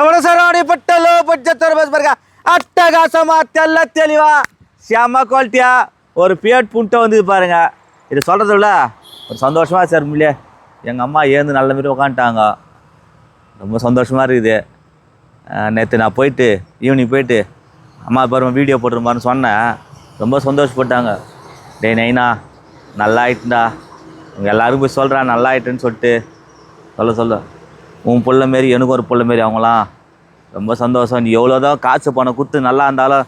சவணசரவாடி பட்ட low budget bus பாருங்க அட்டகாசமா தெல்ல தெளிவா செம்ம குவாலிட்டியா ஒரு பியட் புண்ட்டை வந்து பாருங்க. இது சொல்கிறது இல்லை ஒரு சந்தோஷமாக சார் முடியல எங்கள் அம்மா ஏந்து நல்ல மாரி உக்காந்துட்டாங்க. ரொம்ப சந்தோஷமாக இருக்குது. நேற்று நான் போயிட்டு ஈவினிங் போயிட்டு அம்மா பாருமா வீடியோ போட்டுருப்பான்னு சொன்னேன். ரொம்ப சந்தோஷப்பட்டாங்க. டேய் நைனா நல்லா ஆயிட்டுண்டா உங்கள் எல்லாரும் போய் சொல்கிறா நல்லா ஆயிட்டுன்னு சொல்லிட்டு. சொல்ல சொல்ல. உன் பிள்ள மாரி எனக்கு ஒரு பிள்ளை மாரி அவங்களாம் ரொம்ப சந்தோஷம். நீ எவ்வளோதான் காசு பணம் கொடுத்து நல்லா இருந்தாலும்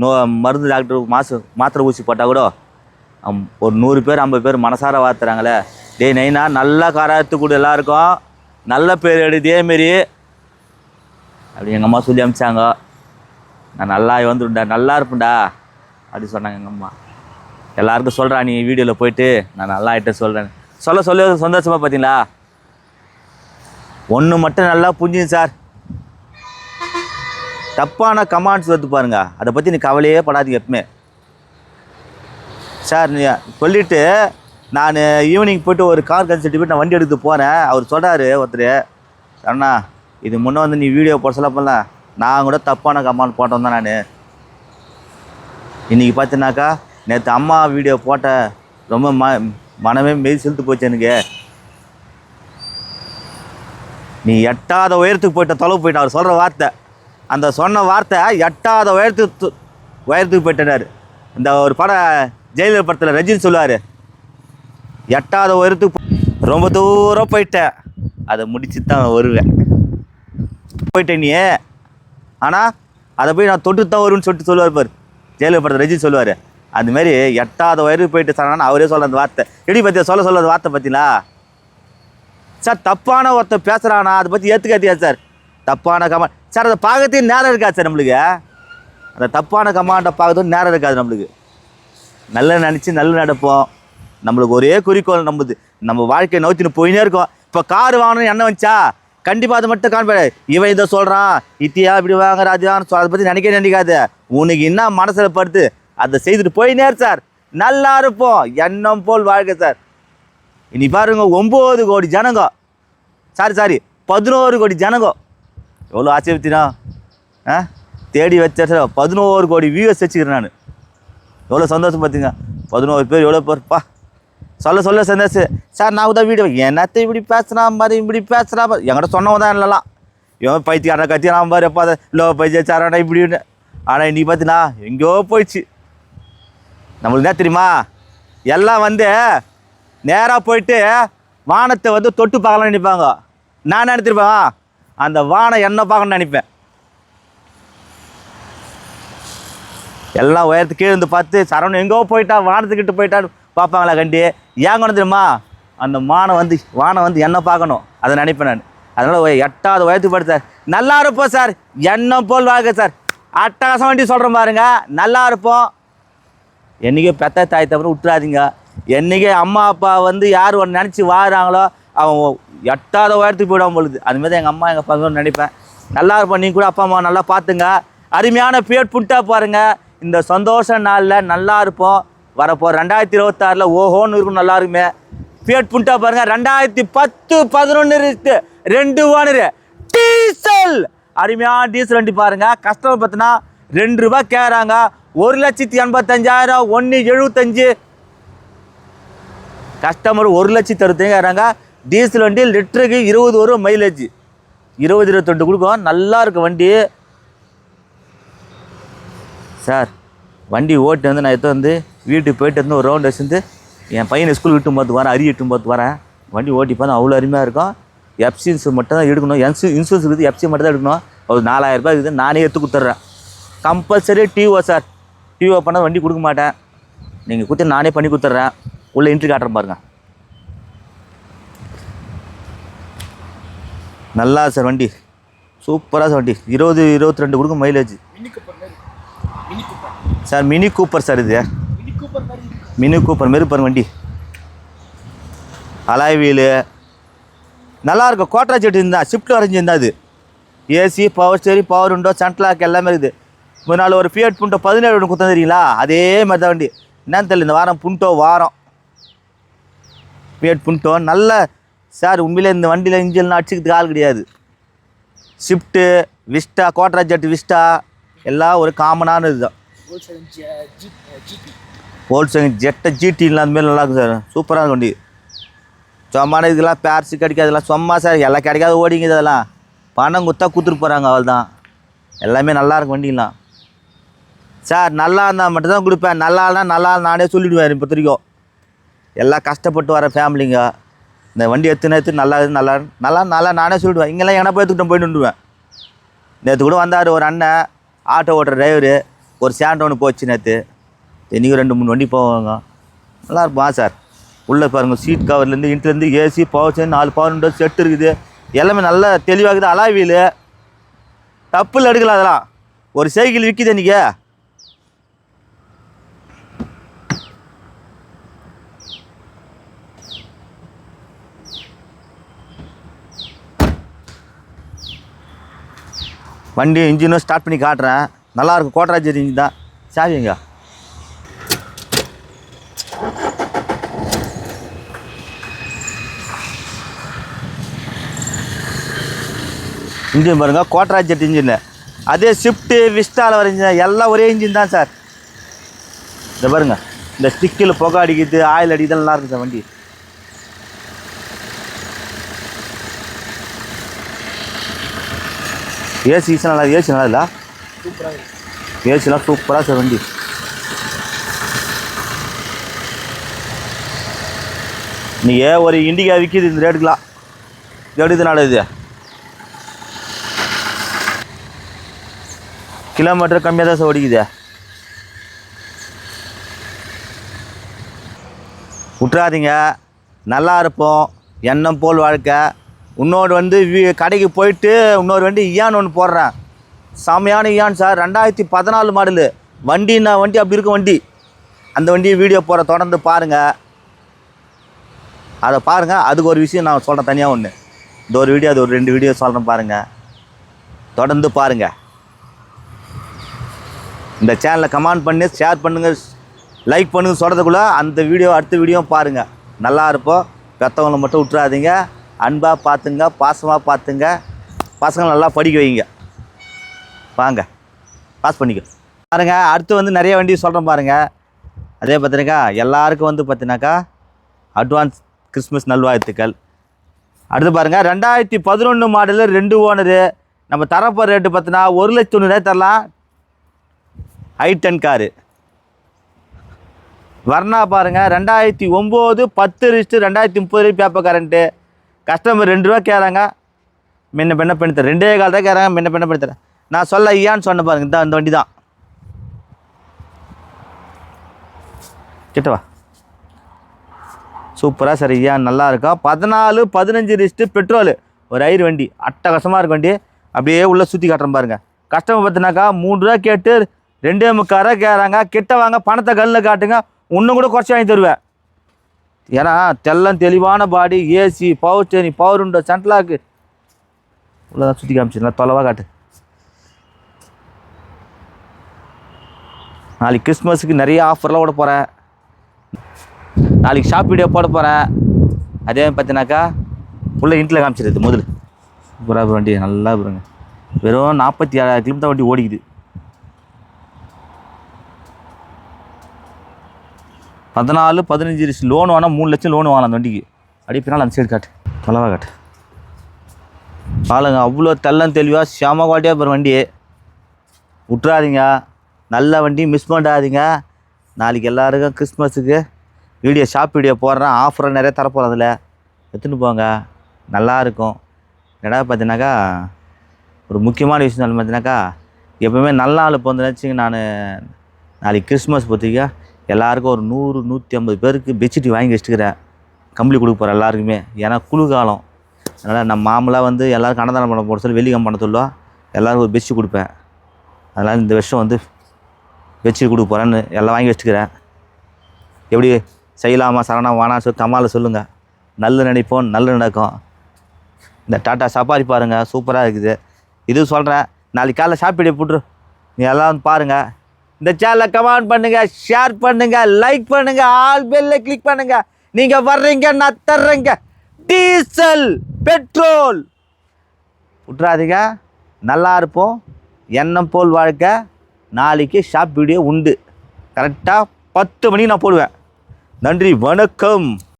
நோ மருந்து டாக்டர் மாசு மாத்திரை ஊசி போட்டால் கூட ஒரு நூறு பேர் ஐம்பது பேர் மனசார வாத்துறாங்களே டேய் நைனா நல்லா காராத்து கூட எல்லாருக்கும். நல்ல பேர் எடு இதேமாரி அப்படி எங்கள் அம்மா சொல்லி அமிச்சாங்க. நான் நல்லா வந்துடும்டா நல்லா இருப்பேன்டா அப்படி சொன்னாங்க எங்கள் அம்மா. எல்லாருக்கும் சொல்கிறா நீ வீடியோவில் போயிட்டு நான் நல்லா ஆகிட்ட சொல்கிறேன் சொல்ல சொல்ல சந்தோஷமாக பார்த்தீங்களா ஒன்று மட்டும் நல்லா புரிஞ்சுங்க சார். தப்பான கமாண்ட்ஸ் வந்து பாருங்க. அதை பற்றி நீ கவலையே படாதீங்க எப்பவுமே. சார் நீ சொல்லிவிட்டு நான் ஈவினிங் போயிட்டு ஒரு கார் கன்சல்ட் போயிட்டு நான் வண்டி எடுத்து போகிறேன் அவர் சொல்கிறாரு ஒருத்தர். அண்ணா இது முன்னே வந்து நீ வீடியோ போட சொல்ல நான் கூட தப்பான கமாண்ட் போட்டோம் தான் நான். இன்றைக்கி பார்த்தீங்கன்னாக்கா நேற்று அம்மா வீடியோ போட்ட ரொம்ப ம மனமே மெய் செலுத்து போச்சு எனக்கு. நீ எட்டாத உயரத்துக்கு போயிட்ட தொலைவு போயிட்ட அவர் சொல்கிற வார்த்தை. அந்த சொன்ன வார்த்தை எட்டாத உயரத்துக்கு உயரத்துக்கு போயிட்டார். இந்த ஒரு படம் ஜெயலலிதா படத்தில் ரஜினி சொல்லுவார் எட்டாத உயரத்துக்கு ரொம்ப தூரம் போயிட்டேன் அதை முடிச்சு தான் வருவேன். போயிட்டேன் நீ. ஆனால் அதை போய் நான் தொட்டு தான் வருவேன்னு சொல்லிட்டு சொல்லுவார் பாரு. படத்தில் ரஜினி சொல்லுவார். அதுமாரி எட்டாவது உயரத்துக்கு போயிட்டு சொன்னான்னு அவரே சொல்ல அந்த வார்த்தை. எடி பற்றியா சொல்ல சொல்ல அந்த வார்த்தை பார்த்தீங்களா சார் தப்பான ஒருத்தன் பேசுகிறானா அதை பற்றி ஏற்றுக்காத்தியா சார். தப்பான கமாண்ட் சார் அதை பார்க்கறதே நேரம் இருக்காது சார் நம்மளுக்கு. அந்த தப்பான கமாண்டை பார்க்கறதும் நேரம் இருக்காது நம்மளுக்கு. நல்ல நினச்சி நல்ல நடப்போம். நம்மளுக்கு ஒரே குறிக்கோள் நம்மது நம்ம வாழ்க்கையை நோத்தின்னு போயினே இருக்கோம். இப்போ கார் வாங்கணும்னு என்ன வந்துச்சா? கண்டிப்பாக அதை மட்டும் காண்பாடு இவன் இதை சொல்கிறான் இத்தியா இப்படி வாங்க ராஜான்னு சொல் அதை பற்றி நினைக்க நினைக்காது. உனக்கு என்ன மனசில் படுத்து அதை செய்துட்டு போயினே சார். நல்லா இருப்போம். எண்ணம் போல் வாழ்க்கை சார். இனி பாருங்க ஒம்பது கோடி ஜனங்க சாரி சாரி பதினோரு கோடி ஜனங்கோ. எவ்வளோ ஆச்சரியத்தினா ஆ? தேடி வச்ச பதினோரு கோடி வியூஸ் வச்சுக்கிறேன் நான். எவ்வளோ சந்தோஷம் பார்த்தீங்க. பதினோரு பேர் எவ்வளோ பேர்ப்பா சொல்ல சொல்ல சந்தோஷம். சார் நான் தான் வீடியோ என்னத்தை இப்படி பேசுனா மாதிரி இப்படி பேசுனா பாரு என்கிட்ட சொன்னவன் தான் இல்லலாம். இவன் பைத்தியாரா கத்தியானா பாரு அதை லோ பைத்தியாச்சாரானா இப்படின்னு. ஆனால் இன்னைக்கு பார்த்தீங்கன்னா எங்கேயோ போயிடுச்சு. நம்மளுக்கு என்ன தெரியுமா? எல்லாம் வந்து நேராக போயிட்டு வானத்தை வந்து தொட்டு பார்க்கலாம் நினைப்பாங்க. நான் நினைத்திருப்பேன் அந்த வானம் என்ன பார்க்கணும்னு நினைப்பேன். எல்லாம் உயரத்துக்கு கீழே இருந்து பார்த்து சரவணன் எங்கோ போயிட்டா வானத்துக்கிட்ட போயிட்டான்னு பார்ப்பாங்களா கண்டி? ஏன் கொண்டு தெரியுமா அந்த மானை வந்து வானம் வந்து என்ன பார்க்கணும்? அதை நினைப்பேன் நான். அதனால் எட்டாவது உயரத்துக்கு போயிட்டு சார். நல்லா இருப்போம் சார். என்ன போல் வாங்க சார். அட்டகாசம் வண்டி சொல்கிறேன் பாருங்க. நல்லா இருப்போம். என்றைக்கும் பெத்த தாய் தவிர விட்டுறாதீங்க. என்றைக்கே அம்மா அப்பா வந்து யார் ஒன்று நினச்சி வாடுறாங்களோ அவன் எட்டாத உயரத்துக்கு போயிடாம பொழுது. அதுமாதிரி எங்கள் அம்மா எங்கள் பசங்க நினைப்பேன். நல்லா இருப்போம் நீங்கள் கூட அப்பா அம்மா நல்லா பார்த்துங்க. அருமையான பேட் புட்டா பாருங்கள் இந்த சந்தோஷ நாளில் நல்லா இருப்போம். வரப்போ ரெண்டாயிரத்தி இருபத்தாறில் ஓஹோன்னு இருக்கும் நல்லா இருக்குமே. பேட் புட்டா பாருங்க. ரெண்டாயிரத்தி பத்து பதினொன்று இருக்கு. ரெண்டு ஓனரு. டீசல். அருமையான டீசல் வண்டி பாருங்க. கஸ்டமர் பார்த்தீங்கன்னா ரெண்டு ரூபாய் கேட்குறாங்க ஒரு லட்சத்தி எண்பத்தஞ்சாயிரம் ஒன்று எழுபத்தஞ்சு கஸ்டமர் ஒரு லட்சத்தி அறுபத்தஞ்சாயிரங்க டீசல் வண்டி லிட்டருக்கு இருபது வரும் மைலேஜ் இருபது இருபத்தொண்டு கொடுக்கும். நல்லா இருக்கு வண்டி. சார் வண்டி ஓட்டு வந்து நான் எடுத்து வந்து வீட்டுக்கு போயிட்டு வந்து ஒரு ரவுண்ட் வச்சுருந்து என் பையனை ஸ்கூல் விட்டு போது வரேன் அரிய விட்டு போது வரேன். வண்டி ஓட்டி பார்த்தா அவ்வளோ அருமையாக இருக்கும். எஃப்சின்ஸ் மட்டும் தான் எடுக்கணும். என்சு இன்சூரன்ஸ் இருக்குது எஃப்சி மட்டும் தான் எடுக்கணும். ஒரு நாலாயிரம் ரூபாய் இருக்குது நானே எடுத்து கொடுத்துட்றேன். Compulsory DO sir. டிஓ பண்ணால் வண்டி கொடுக்க மாட்டேன். நீங்கள் கொடுத்து நானே பண்ணி கொடுத்துட்றேன். உள்ளே இன்ட்ரி காட்டுறேன் பாருங்கள் நல்லா சார் வண்டி. சூப்பராக சார் வண்டி. இருபது இருபத்தி ரெண்டு கொடுக்கும் mileage sir mini Cooper sir இது. மினி கூப்பர் மாரி பாருங்க வண்டி. அலாய் வீலு நல்லா இருக்கும். கோட்ரா செட்டு இருந்தா ஷிஃப்ட் வரைஞ்சிருந்தா அது ஏசி பவர் ஸ்டேரி பவர் உண்டோ சென்ட்லாக் எல்லாமே இருக்குது. ஒரு நாள் ஒரு ஃபியட் புண்டோ பதினேழு ஒன்று கொடுத்தா தெரியுங்களா? அதே மாதிரி தான் வண்டி. என்னன்னு தெரியல இந்த வாரம் புண்டோ வாரம். ஃபியட் புண்டோ நல்ல சார் உண்மையிலே இந்த வண்டியில் இன்ஜின்லாம் அடிச்சுக்கிறதுக்கு ஆள் கிடையாது. ஷிஃப்ட்டு விஸ்டா கோட்ரா ஜெட் விஸ்டா எல்லாம் ஒரு காமனான இதுதான் ஹோல்சேல் ஜெட்டை ஜிடிலாம் அந்தமாரி நல்லாயிருக்கும் நல்லா இருக்கும் சார். சூப்பராக இருக்கும் வண்டி. சும்மான இதுக்கெல்லாம் பேர்ஸு கிடைக்காதுலாம் சும்மா சார் எல்லாம் கிடைக்காத ஓடிங்க இதெல்லாம். பணம் குத்தா கொடுத்துட்டு போகிறாங்க அவள் தான் எல்லாமே நல்லா இருக்கும் வண்டிலாம். சார் நல்லா இருந்தால் மட்டும்தான் கொடுப்பேன். நல்லா இருந்தால் நல்லா நானே சொல்லிவிடுவேன் இப்போ வரைக்கும். எல்லாம் கஷ்டப்பட்டு வர ஃபேமிலிங்க இந்த வண்டி எத்தனை எடுத்து நல்லா நல்லா நல்லா நல்லா நானே சொல்லிடுவேன். இங்கெல்லாம் எங்கே போய் எடுத்துக்கிட்டோம் போயிட்டு நேற்று கூட வந்தார் ஒரு அண்ணன் ஆட்டோ ஓட்டுற டிரைவரு ஒரு சேண்ட் ஒன்று போச்சு நேற்று இன்றைக்கும் ரெண்டு மூணு வண்டி போவாங்க. நல்லா இருப்பான் சார். உள்ளே பாருங்கள் சீட் கவர்லேருந்து இன்ட்லேருந்து ஏசி பவர் நாலு பவர் விண்டோ செட் இருக்குது. எல்லாமே நல்லா தெளிவாகுது அலாய் வீலு தப்பில் எடுக்கலாம் அதெல்லாம். ஒரு சைக்கிள் விற்கிது இன்றைக்கி வண்டி இன்ஜினும் ஸ்டார்ட் பண்ணி காட்டுறேன். நல்லாயிருக்கும் கோட்டராஜ் இன்ஜின் தான். சாவிங்க இன்ஜின் பாருங்கள் கோட்டராஜ் ஜெட் இன்ஜின் அதே ஸ்விஃப்ட்டு விஸ்டாவில் வர இன்ஜின் எல்லாம் ஒரே இன்ஜின் தான் சார். இந்த பாருங்க. இந்த ஸ்டிக்கில் புகை அடிக்குது ஆயில் அடிக்குது நல்லா இருக்குது சார் வண்டி. ஏசி ஈஸி நல்லா ஏசி நல்லா இல்லை சூப்பராக ஏசிலாம் சூப்பராக சார் வண்டி. நீங்கள் ஒரு இண்டிகா விற்கிது இந்த ரேட்டுக்கெலாம் எப்படி நாடு இது? கிலோமீட்டர் கம்மியாக தான் சார் ஓடிக்குது. விட்றாதீங்க நல்லா இருப்போம். எண்ணம் போல் வாழ்க்கை. இன்னொரு வந்து வீ- கடைக்கு போயிட்டு இன்னொரு வண்டி இயான் ஒன்று போடுறேன். செமையான இயான் சார். ரெண்டாயிரத்தி பதினாலு மாடலு. வண்டின்னா வண்டி அப்படி இருக்கும் வண்டி. அந்த வண்டியை வீடியோ போகிற தொடர்ந்து பாருங்கள் அதை பாருங்கள் அதுக்கு ஒரு விஷயம் நான் சொல்கிறேன் தனியாக ஒன்று இந்த ஒரு வீடியோ அது ஒரு ரெண்டு வீடியோ சொல்கிறேன் பாருங்கள் தொடர்ந்து பாருங்கள் இந்த சேனலை கமெண்ட் பண்ணி ஷேர் பண்ணுங்கள் லைக் பண்ணுங்கள் சொல்கிறதுக்குள்ளே அந்த வீடியோ அடுத்த வீடியோ பாருங்கள் நல்லா இருப்போம். பெற்றவங்களை மட்டும் விட்றாதீங்க அன்பாக பார்த்துங்க பாசமாக பார்த்துங்க. பசங்களை நல்லா படிக்க வைங்க. வாங்க. பாஸ் பண்ணிக்க. பாருங்க அடுத்து வந்து நிறைய வண்டி சொல்கிறேன் பாருங்க. அதே பார்த்தினாக்கா எல்லாருக்கும் வந்து பார்த்தினாக்கா அட்வான்ஸ் கிறிஸ்மஸ் நல்வாழ்த்துக்கள். அடுத்து பாருங்கள் ரெண்டாயிரத்தி பதினொன்று மாடலு ரெண்டு ஓனரு நம்ம தரப்போ ரேட்டு பார்த்தினா ஒரு லட்சம் தொண்ணூறாயிரம் தரலாம். ஐ டென் காரு வர்ணா பாருங்கள் ரெண்டாயிரத்தி ஒம்பது பத்து ரிஸ்ட்டு ரெண்டாயிரத்தி முப்பது பேப்பர் கரண்ட்டு கஸ்டமர் ரெண்டு ரூபா கேட்குறாங்க. முன்ன பின்ன பண்ணி தரேன். ரெண்டே கால் தான் கேட்குறாங்க முன்ன பெண்ண பண்ணி தரேன். நான் சொல்ல ஐயான்னு சொன்ன பாருங்க. இந்த இந்த வண்டி தான் கிட்டவா? சூப்பராக சரி. ஐயா நல்லா இருக்கும் பதினாலு பதினஞ்சு ரிஸ்ட்டு பெட்ரோலு. ஒரு ஐர் வண்டி. அட்டகாசமாக இருக்கும் வண்டி. அப்படியே உள்ளே சுற்றி காட்டுறேன் பாருங்க. கஸ்டமர் பார்த்தினாக்கா மூணு ரூபா கேட்டு ரெண்டே முக்கால் ரூபா கேட்குறாங்க. கிட்ட வாங்க பணத்தை கல்லில் காட்டுங்க. இன்னும் கூட குறைச்சி வாங்கி தருவேன். ஏன்னா தெல்லம் தெளிவான body AC power steering power உண்டோ சென்ட்லாக்கு உள்ளதான் சுற்றி காமிச்சிடலாம் தொலைவாக காட்டு. நாளைக்கு கிறிஸ்மஸுக்கு நிறைய ஆஃபர்லாம் விட போகிறேன் நாளைக்கு ஷாப் வீடியோ போட போகிறேன் அதே மாதிரி உள்ள இன்ட்டில் காமிச்சிருது முதல்ல சூப்பராக வண்டி நல்லா பாருங்க வெறும் நாற்பத்தி ஏழாயிரம் கிலோமீட்டர் வண்டி ஓடிக்குது. பதினாலு பதினஞ்சு லட்சம் லோன் வாங்கினா மூணு லட்சம் லோன் வாங்கலாம் அந்த வண்டிக்கு. அப்படியே பின்னால் அந்த சைடு காட்டு. தொலைவாக காட்டு. பாருங்க அவ்வளோ தெல்லம் தெளிவாக செம குவாலிட்டியாக போகிற வண்டி விட்றாதீங்க நல்ல வண்டி மிஸ் பண்ணாதீங்க நாளைக்கு எல்லாருக்கும் கிறிஸ்மஸுக்கு வீடியோ ஷாப் வீடியோ போடுறேன். ஆஃபர் நிறைய தரப்போகிறோம் அதில். எடுத்துன்னு போங்க. நல்லாயிருக்கும் என்னடா பார்த்தீங்கன்னாக்கா ஒரு முக்கியமான விஷயம் பார்த்தீங்கன்னாக்கா எப்பவுமே நல்ல ஆள் இப்போ வந்து நினச்சிங்க. நான் நாளைக்கு கிறிஸ்மஸ் பற்றிக்கா எல்லாருக்கும் ஒரு நூறு நூற்றி ஐம்பது பேருக்கு பெட்ஷீட் வாங்கி வச்சுக்கிறேன் கம்பளி கொடுக்க போகிறேன் எல்லாருக்குமே. ஏன்னா குளிர்காலம். அதனால் நம்ம மாமலாக வந்து எல்லாருக்கும் அன்னதானம் பண்ண போட சொல்லி வெள்ளிக்கம் பண்ண சொல்லுவோம் எல்லாருக்கும் ஒரு பெட்ஷீட் கொடுப்பேன். அதனால் இந்த வருஷம் வந்து பெட்ஷீட் கொடுக்க போகிறேன்னு எல்லாம் வாங்கி வச்சுக்கிறேன் எப்படி செய்யலாமா சரணா வானா சொல்லி கமால சொல்லுங்கள் நல்ல நினைப்போம் நல்ல நடக்கும். இந்த டாட்டா சஃபாரி பாருங்கள் சூப்பராக இருக்குது. இது சொல்கிறேன் நாளைக்கு காலைல சாப்பிடு போட்டுரு. நீ எல்லாம் வந்து பாருங்கள் இந்த சேனலை கமெண்ட் பண்ணுங்கள் ஷேர் பண்ணுங்கள் லைக் பண்ணுங்கள் ஆல் பெல்ல கிளிக் பண்ணுங்கள் நீங்கள் வர்றீங்க நான் தர்றேங்க டீசல் பெட்ரோல். விட்றாதீங்க நல்லா இருப்போம். எண்ணம் போல் வாழ்க்கை நாளைக்கு ஷாப் வீடியோ உண்டு. கரெக்டாக பத்து மணிக்கு நான் போடுவேன். நன்றி வணக்கம்.